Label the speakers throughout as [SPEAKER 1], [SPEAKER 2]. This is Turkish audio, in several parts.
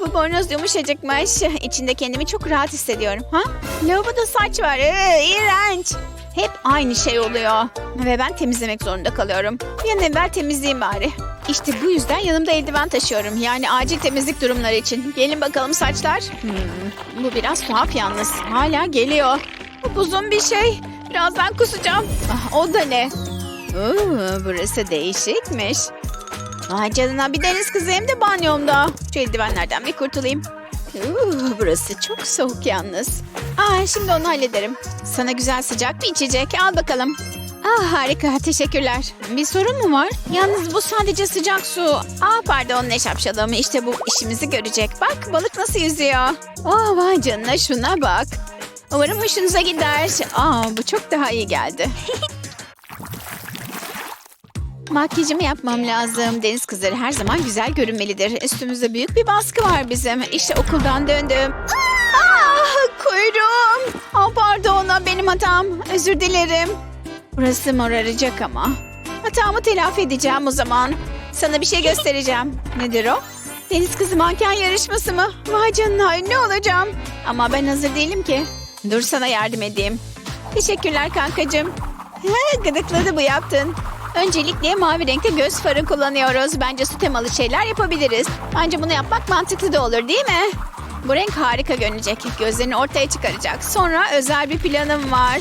[SPEAKER 1] bu bornoz yumuşacıkmış. İçinde kendimi çok rahat hissediyorum. Ha? Lavaboda saç var. Ee, iğrenç. Hep aynı şey oluyor. Ve ben temizlemek zorunda kalıyorum. An evvel temizleyeyim bari. İşte bu yüzden yanımda eldiven taşıyorum. Yani acil temizlik durumları için. Gelin bakalım saçlar. Hmm, bu biraz tuhaf yalnız. Hala geliyor. Bu uzun bir şey. Birazdan kusacağım. Ah, o da ne? Oo, burası değişikmiş. Vay canına bir deniz kızı hem de banyomda. Şu eldivenlerden bir kurtulayım. Uu, burası çok soğuk yalnız. Aa, şimdi onu hallederim. Sana güzel sıcak bir içecek. Al bakalım. Ah harika teşekkürler. Bir sorun mu var? Yalnız bu sadece sıcak su. Aa pardon ne şapşalım. İşte bu işimizi görecek. Bak balık nasıl yüzüyor. Oh vay canına şuna bak. Umarım hoşunuza gider. Aa bu çok daha iyi geldi. Makyajımı yapmam lazım. Deniz kızları her zaman güzel görünmelidir. Üstümüzde büyük bir baskı var bizim. İşte okuldan döndüm. Ah kuyruğum. Ah pardon benim hatam. Özür dilerim. Burası moraracak ama. Hatamı telafi edeceğim o zaman. Sana bir şey göstereceğim. Nedir o? Deniz kızı manken yarışması mı? Vay canına ünlü olacağım. Ama ben hazır değilim ki. Dur sana yardım edeyim. Teşekkürler kankacığım. Gıdıkladı bu yaptın. Öncelikle mavi renkte göz farı kullanıyoruz. Bence su temalı şeyler yapabiliriz. Bence bunu yapmak mantıklı da olur değil mi? Bu renk harika görünecek. Gözlerini ortaya çıkaracak. Sonra özel bir planım var.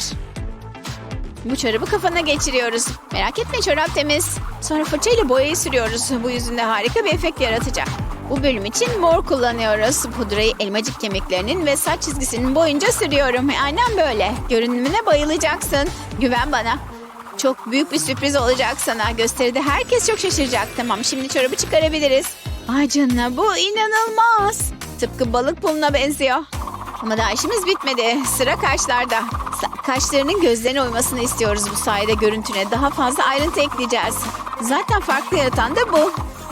[SPEAKER 1] Bu çorabı kafana geçiriyoruz. Merak etme çorap temiz. Sonra fırçayla boyayı sürüyoruz. Bu yüzünde harika bir efekt yaratacak. Bu bölüm için mor kullanıyoruz. Pudrayı elmacık kemiklerinin ve saç çizgisinin boyunca sürüyorum. Aynen böyle. Görünümüne bayılacaksın. Güven bana. Çok büyük bir sürpriz olacak sana. Gösteride herkes çok şaşıracak. Tamam şimdi çorabı çıkarabiliriz. Ay canına bu inanılmaz. Tıpkı balık puluna benziyor. Ama daha işimiz bitmedi. Sıra kaşlarda. Kaşlarının gözlerine uymasını istiyoruz bu sayede görüntüne. Daha fazla ayrıntı ekleyeceğiz. Zaten farklı yaratan da bu.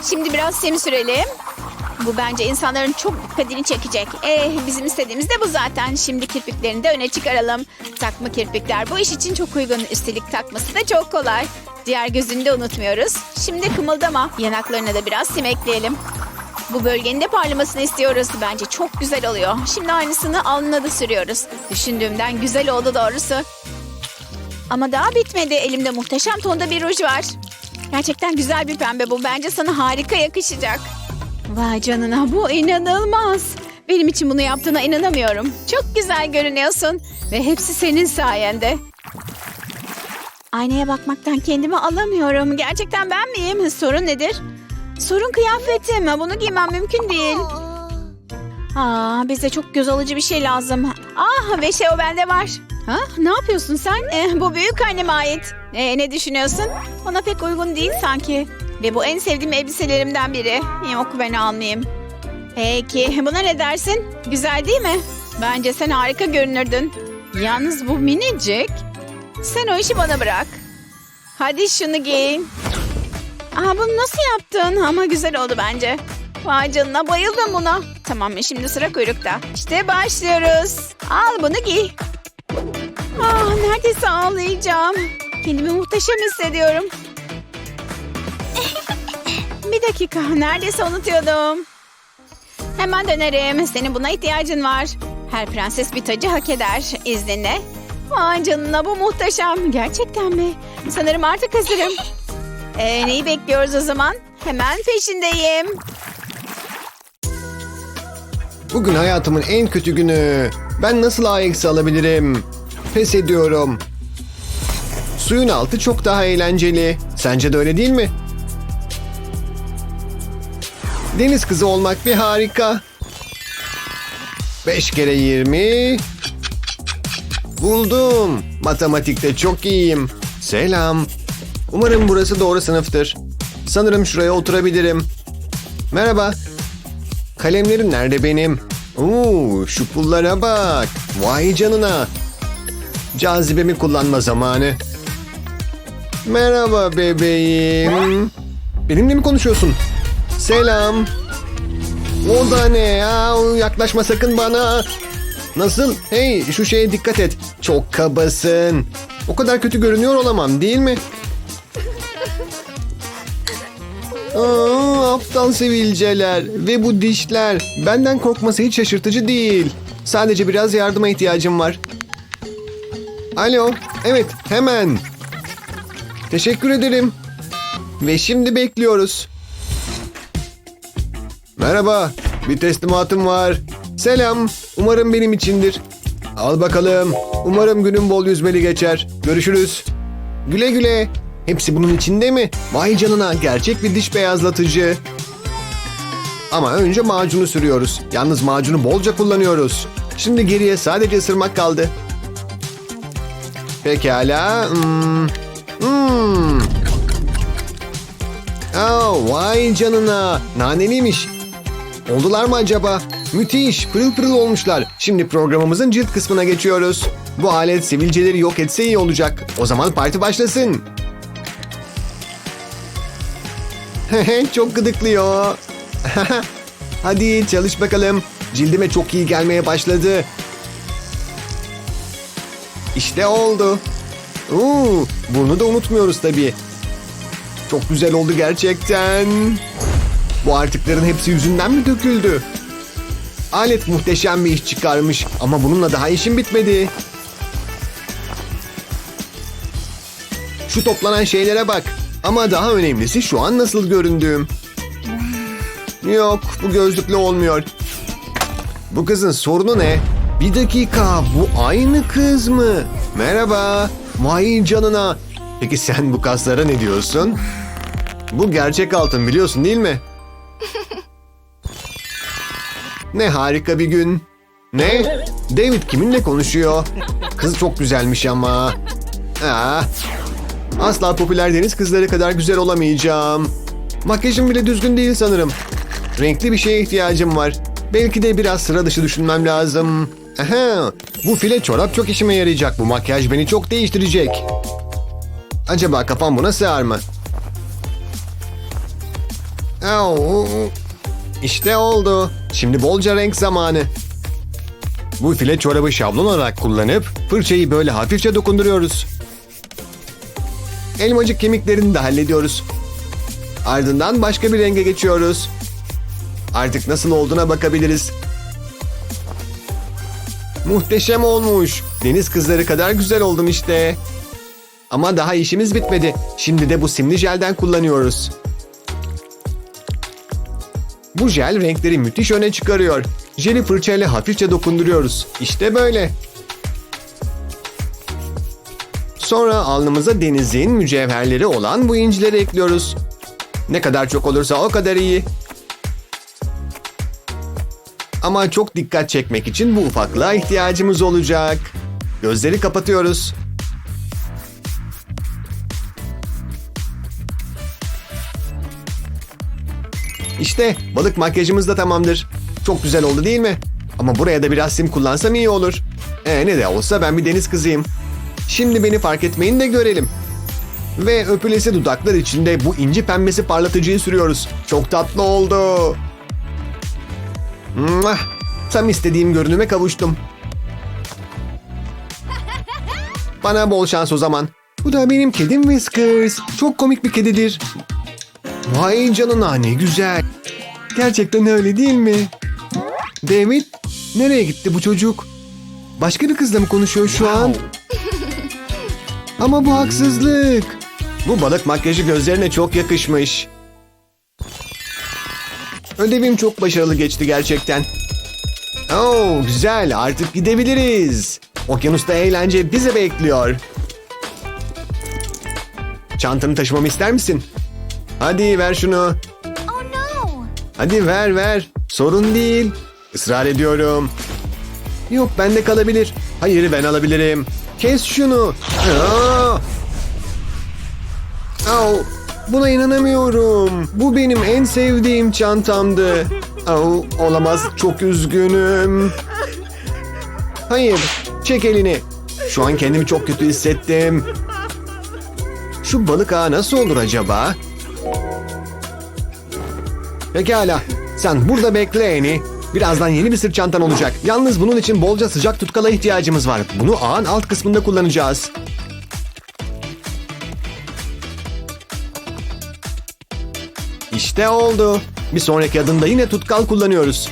[SPEAKER 1] Şimdi biraz sim sürelim. Bu bence insanların çok dikkatini çekecek. Eh bizim istediğimiz de bu zaten. Şimdi kirpiklerini de öne çıkaralım. Takma kirpikler bu iş için çok uygun. Üstelik takması da çok kolay. Diğer gözünü de unutmuyoruz. Şimdi kımıldama. Yanaklarına da biraz sim ekleyelim. Bu bölgenin de parlamasını istiyoruz. Bence çok güzel oluyor. Şimdi aynısını alnına da sürüyoruz. Düşündüğümden güzel oldu doğrusu. Ama daha bitmedi. Elimde muhteşem tonda bir ruj var. Gerçekten güzel bir pembe bu. Bence sana harika yakışacak. Vay canına bu inanılmaz. Benim için bunu yaptığına inanamıyorum. Çok güzel görünüyorsun. Ve hepsi senin sayende. Aynaya bakmaktan kendimi alamıyorum. Gerçekten ben miyim? Sorun nedir? Sorun kıyafetim. Bunu giymem mümkün değil. Aa, bize çok göz alıcı bir şey lazım. Ah ve şey o bende var. Ha, ne yapıyorsun sen? Eh, bu büyük anneme ait. Eh, ne düşünüyorsun? Ona pek uygun değil sanki. Ve bu en sevdiğim elbiselerimden biri. Yok ben almayayım. Peki buna ne dersin? Güzel değil mi? Bence sen harika görünürdün. Yalnız bu minicik. Sen o işi bana bırak. Hadi şunu giy. Aha bunu nasıl yaptın? Ama güzel oldu bence. Vay canına bayıldım buna. Tamam şimdi sıra kuyrukta. İşte başlıyoruz. Al bunu giy. Ah neredeyse ağlayacağım. Kendimi muhteşem hissediyorum. Bir dakika neredeyse unutuyordum. Hemen dönerim. Senin buna ihtiyacın var. Her prenses bir tacı hak eder. İzninle. Vay canına bu muhteşem. Gerçekten mi? Sanırım artık hazırım. Ee, neyi bekliyoruz o zaman? Hemen peşindeyim.
[SPEAKER 2] Bugün hayatımın en kötü günü. Ben nasıl A eksi alabilirim? Pes ediyorum. Suyun altı çok daha eğlenceli. Sence de öyle değil mi? Deniz kızı olmak bir harika. 5 kere 20. Buldum. Matematikte çok iyiyim. Selam. Umarım burası doğru sınıftır. Sanırım şuraya oturabilirim. Merhaba. Kalemlerim nerede benim? Oo, şu pullara bak. Vay canına. Cazibemi kullanma zamanı. Merhaba bebeğim. Benimle mi konuşuyorsun? Selam. O da ne ya? Yaklaşma sakın bana. Nasıl? Hey şu şeye dikkat et. Çok kabasın. O kadar kötü görünüyor olamam değil mi? Aa, aptal sivilceler ve bu dişler. Benden korkması hiç şaşırtıcı değil. Sadece biraz yardıma ihtiyacım var. Alo, evet hemen. Teşekkür ederim. Ve şimdi bekliyoruz. Merhaba, bir teslimatım var. Selam, umarım benim içindir. Al bakalım. Umarım günün bol yüzmeli geçer. Görüşürüz. Güle güle. Hepsi bunun içinde mi? Vay canına gerçek bir diş beyazlatıcı. Ama önce macunu sürüyoruz. Yalnız macunu bolca kullanıyoruz. Şimdi geriye sadece ısırmak kaldı. Pekala. Hmm. Hmm. Aa, vay canına. Naneliymiş. Oldular mı acaba? Müthiş, pırıl pırıl olmuşlar. Şimdi programımızın cilt kısmına geçiyoruz. Bu alet sivilceleri yok etse iyi olacak. O zaman parti başlasın. çok gıdıklıyor. Hadi çalış bakalım. Cildime çok iyi gelmeye başladı. İşte oldu. Oo, bunu da unutmuyoruz tabii. Çok güzel oldu gerçekten. Bu artıkların hepsi yüzünden mi döküldü? Alet muhteşem bir iş çıkarmış ama bununla daha işim bitmedi. Şu toplanan şeylere bak. Ama daha önemlisi şu an nasıl göründüğüm. Yok bu gözlükle olmuyor. Bu kızın sorunu ne? Bir dakika bu aynı kız mı? Merhaba. Vay canına. Peki sen bu kaslara ne diyorsun? Bu gerçek altın biliyorsun değil mi? Ne harika bir gün. Ne? David kiminle konuşuyor? Kız çok güzelmiş ama. Aa, asla popüler deniz kızları kadar güzel olamayacağım. Makyajım bile düzgün değil sanırım. Renkli bir şeye ihtiyacım var. Belki de biraz sıra dışı düşünmem lazım. Aha, bu file çorap çok işime yarayacak. Bu makyaj beni çok değiştirecek. Acaba kafam buna sığar mı? Au. İşte oldu. Şimdi bolca renk zamanı. Bu file çorabı şablon olarak kullanıp fırçayı böyle hafifçe dokunduruyoruz. Elmacık kemiklerini de hallediyoruz. Ardından başka bir renge geçiyoruz. Artık nasıl olduğuna bakabiliriz. Muhteşem olmuş. Deniz kızları kadar güzel oldum işte. Ama daha işimiz bitmedi. Şimdi de bu simli jelden kullanıyoruz. Bu jel renkleri müthiş öne çıkarıyor. Jeli fırçayla hafifçe dokunduruyoruz. İşte böyle. Sonra alnımıza denizin mücevherleri olan bu incileri ekliyoruz. Ne kadar çok olursa o kadar iyi. Ama çok dikkat çekmek için bu ufaklığa ihtiyacımız olacak. Gözleri kapatıyoruz. İşte balık makyajımız da tamamdır. Çok güzel oldu değil mi? Ama buraya da biraz sim kullansam iyi olur. E ne de olsa ben bir deniz kızıyım. Şimdi beni fark etmeyin de görelim. Ve öpülesi dudaklar içinde bu inci pembesi parlatıcıyı sürüyoruz. Çok tatlı oldu. Mwah! Tam istediğim görünüme kavuştum. Bana bol şans o zaman. Bu da benim kedim Whiskers. Çok komik bir kedidir. Vay canına ne güzel. Gerçekten öyle değil mi? David, nereye gitti bu çocuk? Başka bir kızla mı konuşuyor şu an? Ama bu haksızlık. Bu balık makyajı gözlerine çok yakışmış. Ödevim çok başarılı geçti gerçekten. Oo, güzel artık gidebiliriz. Okyanusta eğlence bizi bekliyor. Çantanı taşımamı ister misin? Hadi ver şunu.
[SPEAKER 3] Oh no!
[SPEAKER 2] Hadi ver ver. Sorun değil. Israr ediyorum. Yok bende kalabilir. Hayır ben alabilirim. Kes şunu. Aa! Au, buna inanamıyorum. Bu benim en sevdiğim çantamdı. Au, olamaz çok üzgünüm. Hayır çek elini. Şu an kendimi çok kötü hissettim. Şu balık ağı nasıl olur acaba? Pekala. Sen burada bekle Eni. Birazdan yeni bir sırt çantan olacak. Yalnız bunun için bolca sıcak tutkala ihtiyacımız var. Bunu ağın alt kısmında kullanacağız. İşte oldu. Bir sonraki adımda yine tutkal kullanıyoruz.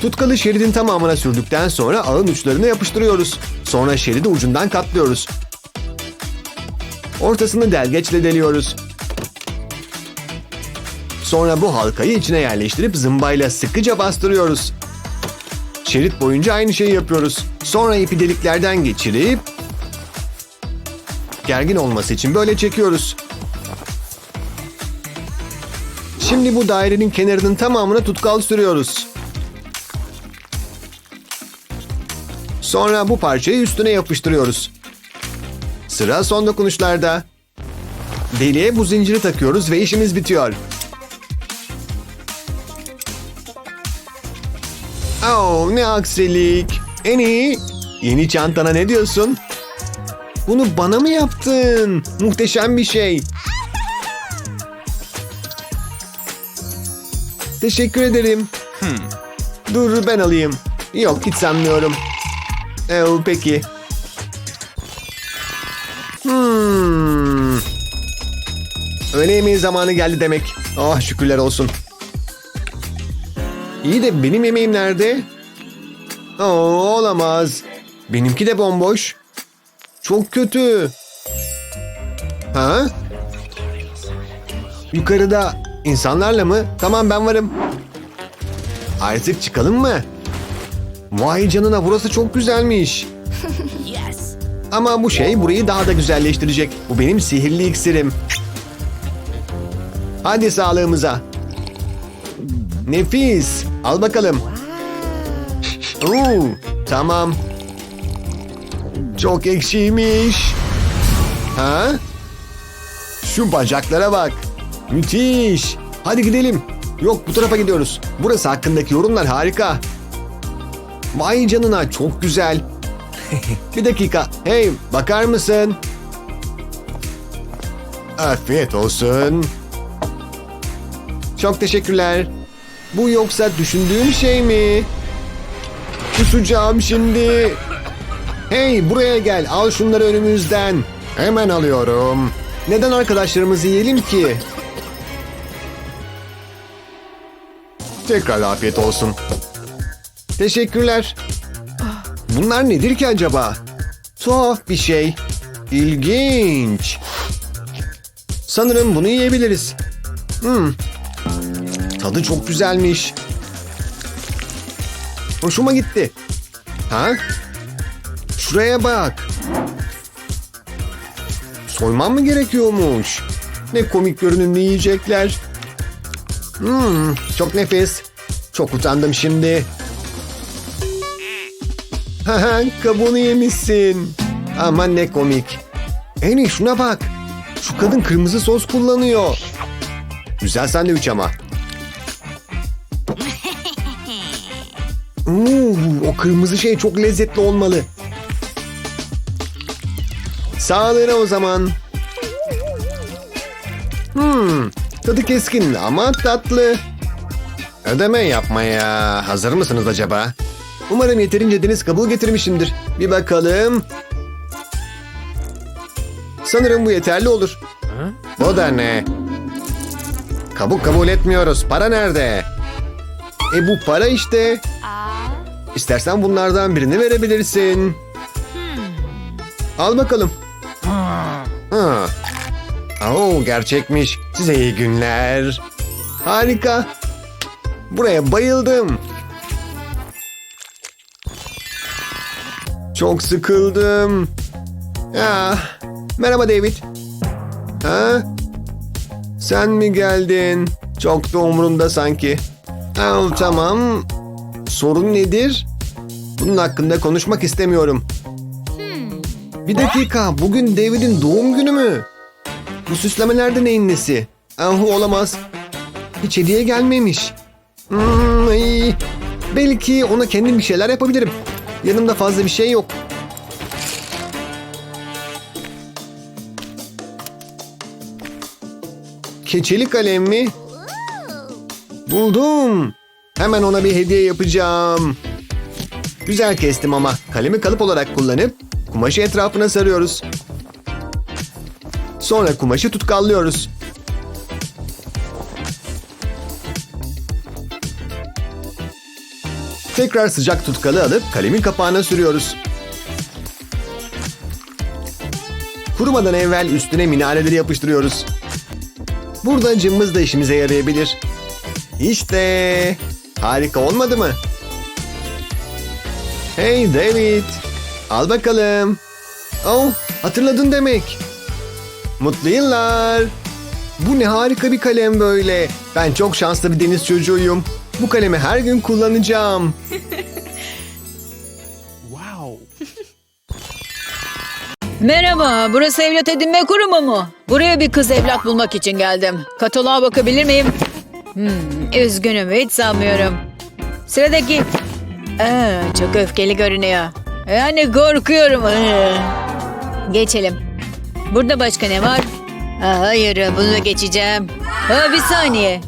[SPEAKER 2] Tutkalı şeridin tamamına sürdükten sonra ağın uçlarını yapıştırıyoruz. Sonra şeridi ucundan katlıyoruz. Ortasını delgeçle deliyoruz. Sonra bu halkayı içine yerleştirip zımbayla sıkıca bastırıyoruz. Şerit boyunca aynı şeyi yapıyoruz. Sonra ipi deliklerden geçirip gergin olması için böyle çekiyoruz. Şimdi bu dairenin kenarının tamamına tutkal sürüyoruz. Sonra bu parçayı üstüne yapıştırıyoruz. Sıra son dokunuşlarda. Deliğe bu zinciri takıyoruz ve işimiz bitiyor. Oh ne aksilik. En iyi. Yeni çantana ne diyorsun? Bunu bana mı yaptın? Muhteşem bir şey. Teşekkür ederim. Dur ben alayım. Yok hiç sanmıyorum. Ee, peki. Öğle yemeği zamanı geldi demek. Ah şükürler olsun. İyi de benim yemeğim nerede? Oo, olamaz. Benimki de bomboş. Çok kötü. Ha? Yukarıda insanlarla mı? Tamam ben varım. Artık çıkalım mı? Vay canına burası çok güzelmiş. Ama bu şey burayı daha da güzelleştirecek. Bu benim sihirli iksirim. Hadi sağlığımıza. Nefis. Al bakalım. Oo, tamam. Çok ekşiymiş. Ha? Şu bacaklara bak. Müthiş. Hadi gidelim. Yok bu tarafa gidiyoruz. Burası hakkındaki yorumlar harika. Vay canına çok güzel. Bir dakika. Hey bakar mısın? Afiyet olsun. Çok teşekkürler. Bu yoksa düşündüğüm şey mi? Kusacağım şimdi. Hey buraya gel al şunları önümüzden. Hemen alıyorum. Neden arkadaşlarımızı yiyelim ki? Tekrar afiyet olsun. Teşekkürler. Bunlar nedir ki acaba? Tuhaf bir şey. İlginç. Sanırım bunu yiyebiliriz. Hmm. Tadı çok güzelmiş. Hoşuma gitti. Ha? Şuraya bak. Soymam mı gerekiyormuş? Ne komik görünümlü yiyecekler. Hmm, çok nefis. Çok utandım şimdi. Haha kabuğunu yemişsin. Aman ne komik. Eni şuna bak. Şu kadın kırmızı sos kullanıyor. Güzel sandviç ama. Oo, o kırmızı şey çok lezzetli olmalı. Sağlığına o zaman. Hmm, tadı keskin ama tatlı. Ödeme yapmaya hazır mısınız acaba? Umarım yeterince deniz kabuğu getirmişimdir. Bir bakalım. Sanırım bu yeterli olur. Bu da ne? Kabuk kabul etmiyoruz. Para nerede? E bu para işte. İstersen bunlardan birini verebilirsin. Al bakalım. Ha. Oo, gerçekmiş. Size iyi günler. Harika. Buraya bayıldım. Çok sıkıldım. Ya, merhaba David. Ha? Sen mi geldin? Çok da umurumda sanki. Ha, tamam. Sorun nedir? Bunun hakkında konuşmak istemiyorum. Bir dakika, bugün David'in doğum günü mü? Bu süslemelerde neyin nesi? Ah olamaz. Hiç hediye gelmemiş. Hmm, ay. Belki ona kendim bir şeyler yapabilirim. Yanımda fazla bir şey yok. Keçeli kalem mi? Buldum. Hemen ona bir hediye yapacağım. Güzel kestim ama kalemi kalıp olarak kullanıp kumaşı etrafına sarıyoruz. Sonra kumaşı tutkallıyoruz. Tekrar sıcak tutkalı alıp kalemin kapağına sürüyoruz. Kurumadan evvel üstüne minareleri yapıştırıyoruz. Burada cımbız da işimize yarayabilir. İşte harika olmadı mı? Hey David, al bakalım. Oh, hatırladın demek. Mutlu yıllar. Bu ne harika bir kalem böyle. Ben çok şanslı bir deniz çocuğuyum. Bu kalemi her gün kullanacağım.
[SPEAKER 1] Merhaba, burası evlat edinme kurumu mu? Buraya bir kız evlat bulmak için geldim. Kataloğa bakabilir miyim? Hmm, üzgünüm, hiç sanmıyorum. Sıradaki... Aa, çok öfkeli görünüyor. Yani korkuyorum. Aa. Geçelim. Burada başka ne var? Aa, hayır, bunu geçeceğim. Aa, bir saniye.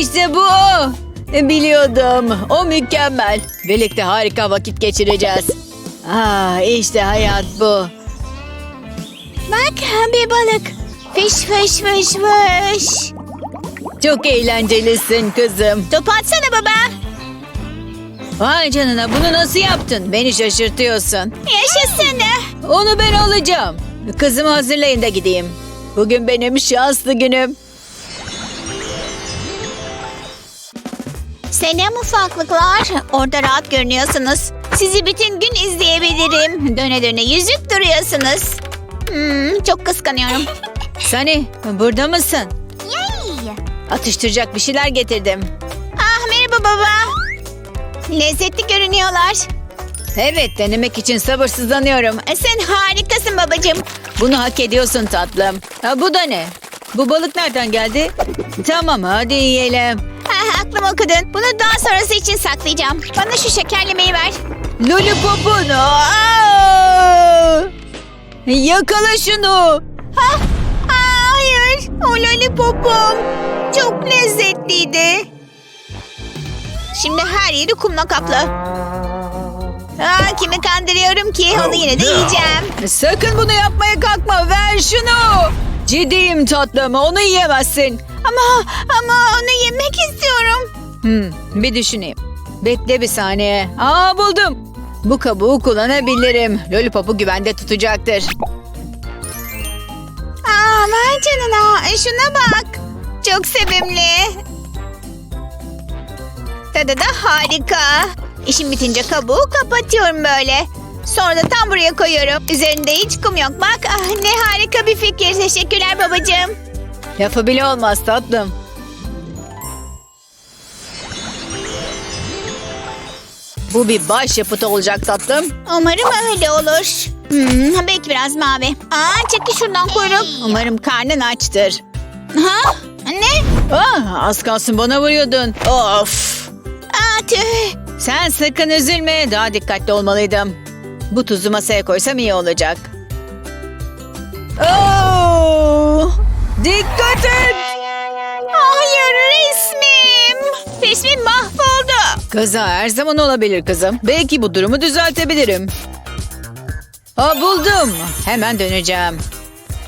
[SPEAKER 1] İşte bu o. Biliyordum. O mükemmel. Birlikte harika vakit geçireceğiz. Aa, işte hayat bu.
[SPEAKER 4] Bak bir balık. Fiş fiş fiş fiş.
[SPEAKER 1] Çok eğlencelisin kızım.
[SPEAKER 4] Top atsana baba.
[SPEAKER 1] Vay canına bunu nasıl yaptın? Beni şaşırtıyorsun.
[SPEAKER 4] Yaşasın.
[SPEAKER 1] Onu ben alacağım. Kızımı hazırlayın da gideyim. Bugün benim şanslı günüm.
[SPEAKER 4] Selam ufaklıklar. Orada rahat görünüyorsunuz. Sizi bütün gün izleyebilirim. Döne döne yüzüp duruyorsunuz. Hmm, çok kıskanıyorum.
[SPEAKER 1] Sani burada mısın? Atıştıracak bir şeyler getirdim.
[SPEAKER 4] Ah merhaba baba. Lezzetli görünüyorlar.
[SPEAKER 1] Evet denemek için sabırsızlanıyorum.
[SPEAKER 4] E, Sen harikasın babacığım.
[SPEAKER 1] Bunu hak ediyorsun tatlım. Ha, bu da ne? Bu balık nereden geldi? Tamam hadi yiyelim.
[SPEAKER 4] Ah, aklım okudun. Bunu daha sonrası için saklayacağım. Bana şu şekerlemeyi ver.
[SPEAKER 1] Lollipopunu. Aa! Yakala şunu.
[SPEAKER 4] Ha? Hayır. O lollipopum. Çok lezzetliydi. Şimdi her yeri kumla kaplı. Aa, kimi kandırıyorum ki? Onu yine de yiyeceğim.
[SPEAKER 1] Sakın bunu yapmaya kalkma. Ver şunu. Ciddiyim tatlım. Onu yiyemezsin.
[SPEAKER 4] Ama ama onu yemek istiyorum.
[SPEAKER 1] Hmm, bir düşüneyim. Bekle bir saniye. Aa buldum. Bu kabuğu kullanabilirim. Lollipop'u güvende tutacaktır.
[SPEAKER 4] Aa, vay canına. Şuna bak. Çok sevimli. Tadı da harika. İşim bitince kabuğu kapatıyorum böyle. Sonra da tam buraya koyuyorum. Üzerinde hiç kum yok. Bak ah, ne harika bir fikir. Teşekkürler babacığım.
[SPEAKER 1] Lafı bile olmaz tatlım. Bu bir başyapıt olacak tatlım.
[SPEAKER 4] Umarım öyle olur. Hmm, belki biraz mavi. Aa, çekil şuradan kuyruk. Umarım karnın açtır. Ha? Ne?
[SPEAKER 1] Ah, az kalsın bana vuruyordun. Of.
[SPEAKER 4] Aa, tüh.
[SPEAKER 1] Sen sakın üzülme. Daha dikkatli olmalıydım. Bu tuzu masaya koysam iyi olacak. Oo! Dikkat et.
[SPEAKER 4] Hayır resmim. Resmim mahvoldu.
[SPEAKER 1] Kaza her zaman olabilir kızım. Belki bu durumu düzeltebilirim. Aa, buldum. Hemen döneceğim.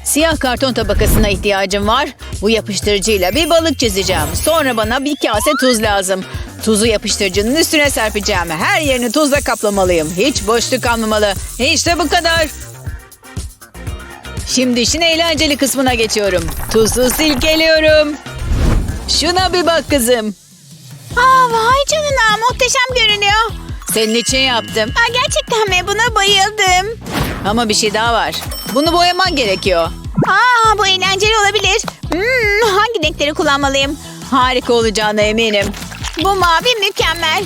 [SPEAKER 1] Siyah karton tabakasına ihtiyacım var. Bu yapıştırıcıyla bir balık çizeceğim. Sonra bana bir kase tuz lazım. Tuzu yapıştırıcının üstüne serpeceğim. Her yerini tuzla kaplamalıyım. Hiç boşluk kalmamalı. İşte bu kadar. Şimdi işin eğlenceli kısmına geçiyorum. Tuzu silkeliyorum. Şuna bir bak kızım.
[SPEAKER 4] Aa, vay canına muhteşem görünüyor.
[SPEAKER 1] Senin için yaptım.
[SPEAKER 4] Aa, gerçekten mi? Buna bayıldım.
[SPEAKER 1] Ama bir şey daha var. Bunu boyaman gerekiyor.
[SPEAKER 4] Aa, bu eğlenceli olabilir. Hmm, hangi renkleri kullanmalıyım?
[SPEAKER 1] Harika olacağına eminim.
[SPEAKER 4] Bu mavi mükemmel.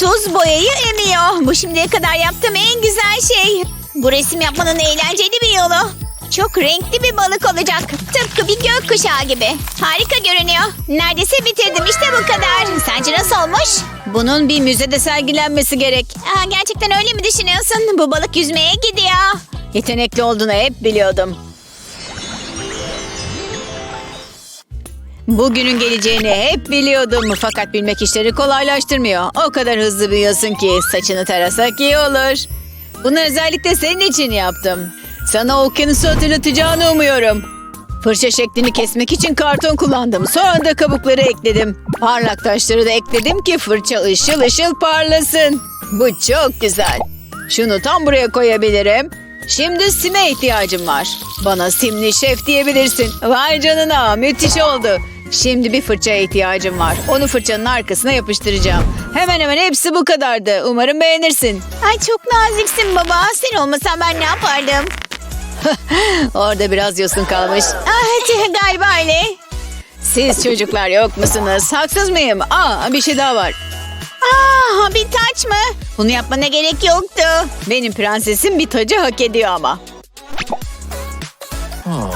[SPEAKER 4] Tuz boyayı emiyor. Bu şimdiye kadar yaptığım en güzel şey. Bu resim yapmanın eğlenceli bir yolu. Çok renkli bir balık olacak. Tıpkı bir gökkuşağı gibi. Harika görünüyor. Neredeyse bitirdim. İşte bu kadar. Sence nasıl olmuş?
[SPEAKER 1] Bunun bir müzede sergilenmesi gerek.
[SPEAKER 4] Aa, gerçekten öyle mi düşünüyorsun? Bu balık yüzmeye gidiyor.
[SPEAKER 1] Yetenekli olduğunu hep biliyordum. Bugünün geleceğini hep biliyordum fakat bilmek işleri kolaylaştırmıyor. O kadar hızlı büyüyorsun ki saçını tarasak iyi olur. Bunu özellikle senin için yaptım. Sana okyanusu hatırlatacağını umuyorum. Fırça şeklini kesmek için karton kullandım. Sonra da kabukları ekledim. Parlak taşları da ekledim ki fırça ışıl ışıl parlasın. Bu çok güzel. Şunu tam buraya koyabilirim. Şimdi sime ihtiyacım var. Bana simli şef diyebilirsin. Vay canına müthiş oldu. Şimdi bir fırçaya ihtiyacım var. Onu fırçanın arkasına yapıştıracağım. Hemen hemen hepsi bu kadardı. Umarım beğenirsin.
[SPEAKER 5] Ay çok naziksin baba. Sen olmasan ben ne yapardım?
[SPEAKER 1] Orada biraz yosun kalmış.
[SPEAKER 5] Ah, galiba öyle.
[SPEAKER 1] Siz çocuklar yok musunuz? Haksız mıyım? Aa bir şey daha var.
[SPEAKER 5] Ah, bir taç mı? Bunu yapmana gerek yoktu.
[SPEAKER 1] Benim prensesim bir tacı hak ediyor ama.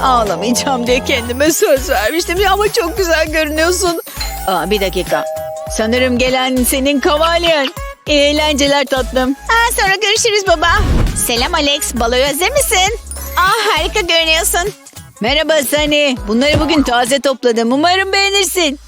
[SPEAKER 1] Ağlamayacağım diye kendime söz vermiştim ama çok güzel görünüyorsun. Aa, bir dakika. Sanırım gelen senin kavalyen. Eğlenceler tatlım.
[SPEAKER 5] Ah, sonra görüşürüz baba. Selam Alex. Baloya hazır mısın? Ah, harika görünüyorsun.
[SPEAKER 1] Merhaba Sani. Bunları bugün taze topladım. Umarım beğenirsin.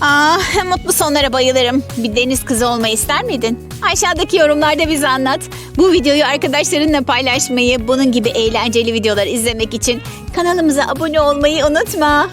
[SPEAKER 5] Ah, mutlu sonlara bayılırım. Bir deniz kızı olmayı ister miydin? Aşağıdaki yorumlarda bize anlat. Bu videoyu arkadaşlarınla paylaşmayı, bunun gibi eğlenceli videolar izlemek için kanalımıza abone olmayı unutma.